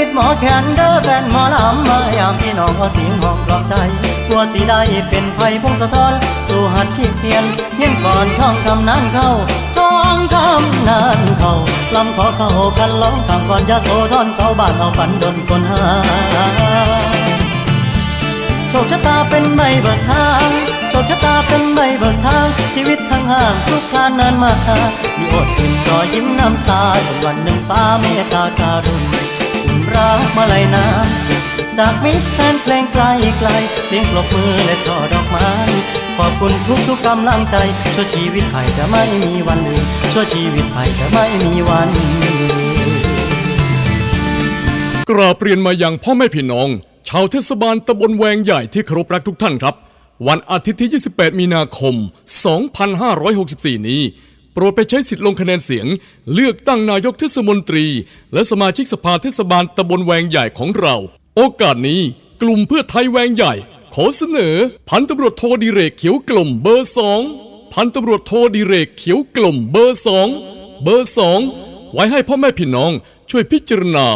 ปิดหมอแขนเด้อแฟนหมอลำมายามพี่น้องเอาเสียงห้องกลอบใจกลัวสิได้เป็นไผ่พงสะท้อน สู่หัดพี่เพียนเฮียนก่อนท่องคำนั้นเข้าท่องคำนั้นเข้าลำขอเข้ากันร้องคำก่อนยาโสธรเข้าบ้านเอาฝันดนคนหาโชคชะตาเป็นใบเบิกทางโชคชะตาเป็นใบเบิกทาง ชีวิตทางห่างทุกคลานนานมามีอดอิ่มรอยิ้มน้ำตาจนวันหนึ่งฟ้าเมตตาการุณอุ่น รักมาลัยน้ำจิตจากมิตรแฟนเพลงไกลไกล เสียงปรบมือและช่อดอกไม้ ขอบคุณทุกทุกกำลังใจชั่วชีวิตไผ่จะไม่มีวันลืมชั่วชีวิตไผ่จะไม่มีวันกราบเรียนมายังพ่อแม่พี่น้อง ชาวเทศบาลตำบลแวงใหญ่ที่เคารพรักทุกท่านครับ วันอาทิตย์ที่ 28 มีนาคม 2564 นี้ โปรดไปใช้สิทธิ์ลงคะแนนเสียง เลือกตั้งนายกเทศมนตรี และสมาชิกสภาเทศบาลตำบลแวงใหญ่ของเรา โอกาสนี้กลุ่มเพื่อไทยแวงใหญ่ ขอเสนอ พันตำรวจโทดิเรกเขียวกลมเบอร์สองพันตำรวจโทดิเรกเขียวกลมเบอร์สองเบอร์สองไว้ให้พ่อแม่พี่น้อง ช่วยพิจารณา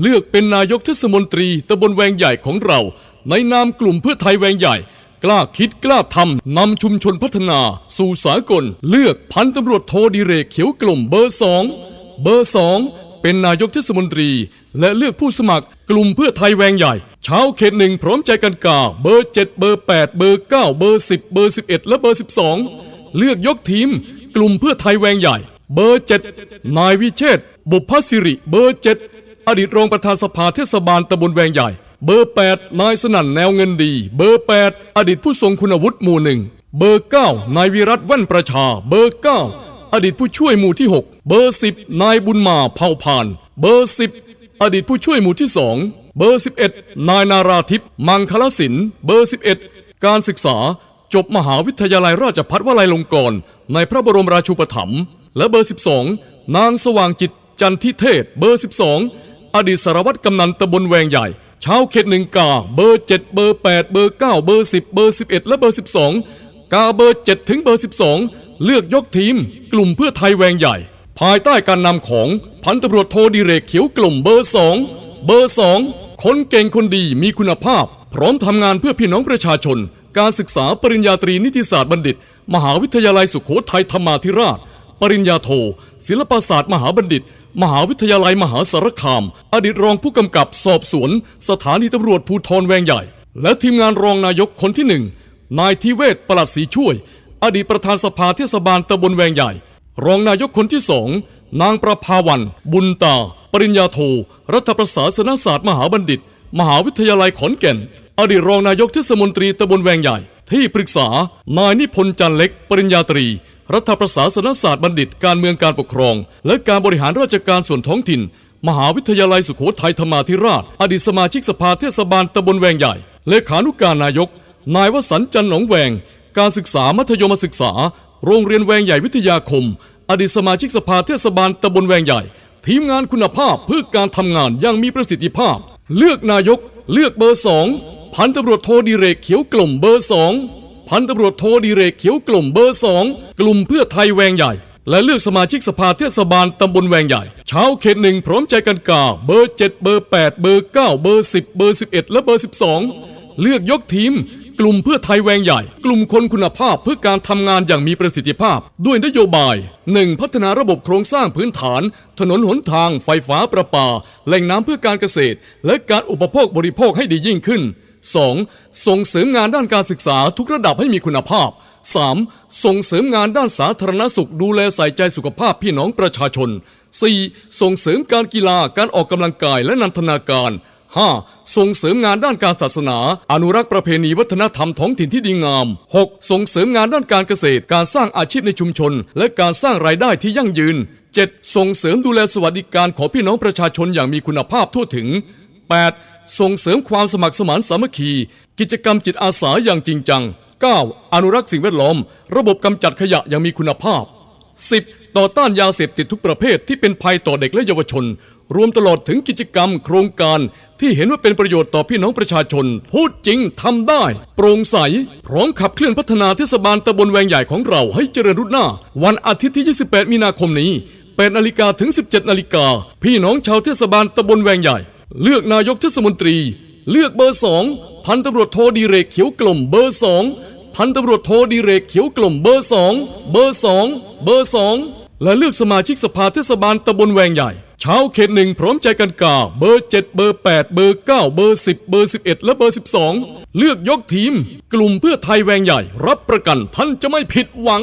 เลือกเป็นนายกเทศมนตรีตำบลแวงใหญ่ของเรา ในนามกลุ่มเพื่อไทยแวงใหญ่ กล้าคิดกล้าทำนำชุมชนพัฒนาสู่สากล เลือกพันตำรวจโทดิเรกเขียวกล่มเบอร์สองเบอร์สองเป็นนายกเทศมนตรี และเลือกผู้สมัครกลุ่มเพื่อไทยแวงใหญ่ชาวเขตหนึ่งพร้อมใจกันกาเบอร์ 7 เบอร์ 8 เบอร์ 9 เบอร์ 10 เบอร์ 11 และเบอร์ 12 เลือกยกทีม กลุ่มเพื่อไทยแวงใหญ่ เบอร์ 7 นายวิเชษบุพสิริ เบอร์ 7 อดีตรองประธานสภาเทศบาลตำบลแวงใหญ่ เบอร์ 8 นายสนั่นแนวเงินดี เบอร์ 8 อดีตผู้ทรงคุณวุฒิหมู่หนึ่ง เบอร์ 9 นายวิรัตแว่นประชา เบอร์ 9 อดีตผู้ช่วยหมู่ที่ 6 เบอร์ 10 นายบุญมาเผ่าพาน เบอร์ 10 อดีตผู้ช่วยหมู่ที่2เบอร์ 11 นายนาราทิพมังคลศิลป์เบอร์ 11 การศึกษา จบมหาวิทยาลัยราชภัฏวลัยลงกรณ์ในพระบรมราชูปถัมภ์และเบอร์ 12 นางสว่างจิตจันทิเทศ เบอร์ 12 อดีตสารวัตรกำนันตำบลแวงใหญ่ ชาวเขตหนึ่งกา เบอร์7เบอร์8เบอร์9เบอร์10เบอร์11และเบอร์12กาเบอร์7ถึงเบอร์12เลือกยกทีม กลุ่มเพื่อไทยแวงใหญ่ ภายใต้การนำของพันตำรวจโทดิเรกเขียวกลุ่มเบอร์2เบอร์2คนเก่งคนดีมีคุณภาพ พร้อมทำงานเพื่อพี่น้องประชาชน การศึกษาปริญญาตรีนิติศาสตร์บัณฑิต มหาวิทยาลัยสุโขทัยธรรมาธิราช ปริญญาโท ศิลปศาสตร์มหาบัณฑิต มหาวิทยาลัยมหาสารคาม อดีตรองผู้กำกับสอบสวน สถานีตำรวจภูธรแวงใหญ่ และทีมงานรองนายกคนที่หนึ่งนายทิเวศประหลัดศรีช่วย อดีตประธานสภาเทศบาลตำบลแวงใหญ่ รองนายกคนที่สองนางประภาวัน บุญตา ปริญญาโท รัฐประศาสนศาสตร์มหาบัณฑิต มหาวิทยาลัยขอนแก่น อดีตรองนายกเทศมนตรีตำบลแวงใหญ่ ที่ปรึกษานายนิพนธ์จันเล็ก ปริญญาตรี รัฐประศาสนศาสตร์บัณฑิต การเมืองการปกครอง และการบริหารราชการส่วนท้องถิ่น มหาวิทยาลัยสุโขทัยธรรมาธิราช อดีตสมาชิกสภาเทศบาลตำบลแวงใหญ่ เลขานุการนายก นายวสันจันหนองแวง การศึกษามัธยมศึกษา โรงเรียนแวงใหญ่วิทยาคม อดีตสมาชิกสภาเทศบาลตำบลแวงใหญ่ ทีมงานคุณภาพเพื่อการทำงานอย่างมีประสิทธิภาพ เลือกนายก เลือกเบอร์สองพันตำรวจโทดิเรกเขียวกลมเบอร์สอง พันตำรวจโทดิเรกเขียวกลุ่มเบอร์สองกลุ่มเพื่อไทยแวงใหญ่ และเลือกสมาชิกสภาเทศบาลตำบลแวงใหญ่ชาวเขตหนึ่งพร้อมใจกันกาเบอร์7เบอร์8เบอร์9เบอร์10เบอร์11และเบอร์12เลือกยกทีมกลุ่มเพื่อไทยแวงใหญ่ กลุ่มคนคุณภาพเพื่อการทำงานอย่างมีประสิทธิภาพ ด้วยนโยบาย 1. พัฒนาระบบโครงสร้างพื้นฐาน ถนนหนทาง ไฟฟ้าประปา แหล่งน้ำเพื่อการเกษตร และการอุปโภคบริโภคให้ดียิ่งขึ้น 2. ส่งเสริมงานด้านการศึกษาทุกระดับให้มีคุณภาพ 3. ส่งเสริมงานด้านสาธารณสุขดูแลใส่ใจสุขภาพพี่น้องประชาชน 4. ส่งเสริมการกีฬาการออกกำลังกายและนันทนาการ 5. ส่งเสริมงานด้านการศาสนา อนุรักษ์ประเพณีวัฒนธรรมท้องถิ่นที่ดีงาม 6. ส่งเสริมงานด้านการเกษตร การสร้างอาชีพในชุมชน และการสร้างรายได้ที่ยั่งยืน 7. ส่งเสริมดูแลสวัสดิการของพี่น้องประชาชนอย่างมีคุณภาพทั่วถึง 8. ส่งเสริมความสมัครสมานสามัคคี กิจกรรมจิตอาสาอย่างจริงจัง 9. อนุรักษ์สิ่งแวดล้อม ระบบกำจัดขยะอย่างมีคุณภาพ 10. ต่อต้านยาเสพติดทุกประเภทที่เป็นภัยต่อเด็กและเยาวชน รวมตลอดถึงกิจกรรม โครงการ ที่เห็นว่าเป็นประโยชน์ต่อพี่น้องประชาชน พูดจริงทำได้ โปร่งใส พร้อมขับเคลื่อนพัฒนาเทศบาลตำบลแวงใหญ่ของเราให้เจริญรุ่งหน้า วันอาทิตย์ที่ 28 มีนาคมนี้8นาฬิกาถึง 17นาฬิกาพี่น้องชาวเทศบาลตำบลแวงใหญ่ เลือกนายกเทศมนตรี เลือกเบอร์สองพันตำรวจโทดีเรกเขียวกลมเบอร์สองพันตำรวจโทดีเรกเขียวกลมเบอร์สองเบอร์สองเบอร์สองและเลือกสมาชิกสภาเทศบาลตำบลแวงใหญ่ชาวเขตหนึ่งพร้อมใจกันกาเบอร์ 7 เบอร์ 8 เบอร์ 9 เบอร์ 10 เบอร์ 11 และเบอร์ 12 เลือกยกทีม กลุ่มเพื่อไทยแวงใหญ่ รับประกันท่านจะไม่ผิดหวัง